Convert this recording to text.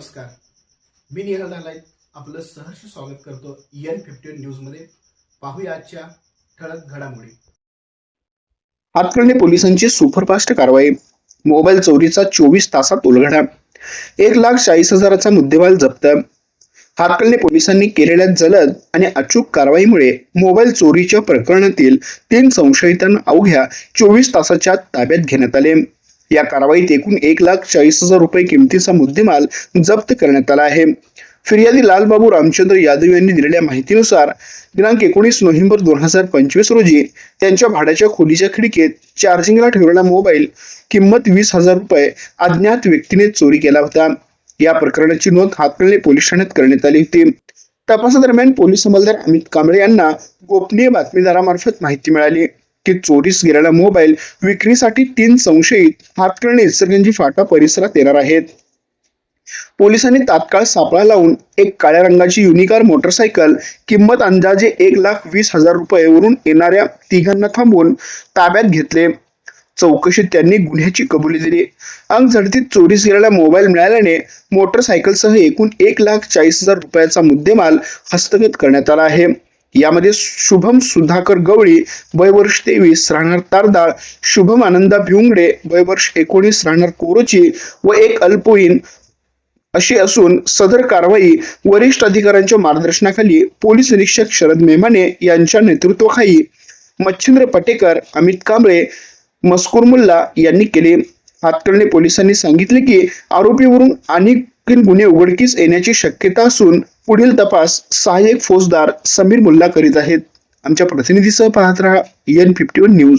नमस्कार. मी निहाल नालायत आपलं सहर्ष स्वागत करतो एन फिफ्टी न्यूजमध्ये पाहूया आजच्या ठळक घडामोडी. हातकर्णी पोलिसांची सुपरफास्ट कारवाई. मोबाईल चोरीचा चोवीस तासात उलगडा. एक लाख चाळीस हजाराचा मुद्देमाल जप्त. हातकर्णी पोलिसांनी केलेल्या जलद आणि अचूक कारवाईमुळे मोबाईल चोरीच्या प्रकरणातील तीन संशयितांना अवघ्या चोवीस तासाच्या ताब्यात घेण्यात आले. या कारवाईत एकूण एक लाख चाळीस हजार रुपये किमतीचा मुद्देमाल जप्त करण्यात आला आहे. फिर्यादी लालबाबू रामचंद्र यादव यांनी दिलेल्या माहितीनुसार दिनांक एकोणीस नोव्हेंबर दोन हजार पंचवीस रोजी त्यांच्या भाड्याच्या खोलीच्या खिडकीत चार्जिंगला ठेवलेला मोबाईल किंमत वीस हजार रुपये अज्ञात व्यक्तीने चोरी केला होता. या प्रकरणाची नोंद हातकणले पोलीस ठाण्यात करण्यात आली होती. तपासादरम्यान पोलीस अंमलदार अमित कांबळे यांना गोपनीय बातमीदारामार्फत माहिती मिळाली. की चोरीस गेलेला मोबाईल विक्रीसाठी तीन संशयित हातकर्णी इचलकरंजी फाटा परिसरात येणार आहेत. पोलिसांनी तात्काळ सापळा लावून एक काळ्या रंगाची युनिकार मोटरसायकल किंमत अंदाजे एक लाख वीस हजार रुपये वरून येणाऱ्या तिघांना थांबवून ताब्यात घेतले. चौकशीत त्यांनी गुन्ह्याची कबुली दिली. अंग झडतीत चोरीस गेलेला मोबाईल मिळाल्याने मोटरसायकलसह एकूण एक लाख चाळीस हजार रुपयाचा मुद्देमाल हस्तगत करण्यात आला आहे. यामध्ये शुभम सुधाकर गवळी वय वर्ष तेवीस राहणार तारदाळ शुभम आनंदा भिवंगडे वय वर्ष एकोणीस राहणार कोरोची व एक अल्पवयीन अशी असून सदर कारवाई वरिष्ठ अधिकाऱ्यांच्या मार्गदर्शनाखाली पोलीस निरीक्षक शरद मेमाने यांच्या नेतृत्वाखाली. मच्छिंद्र पटेकर अमित कांबळे मस्कूर मुल्ला यांनी केले. हातकर्णी पोलिसांनी सांगितले की आरोपीवरून अनेक गुन्हे उघडकीस येण्याची शक्यता असून पुढील तपास सहाय्यक फौजदार समीर मुल्ला करीत आहेत. आमच्या प्रतिनिधीसह पाहत राहा एन फिफ्टी वन न्यूज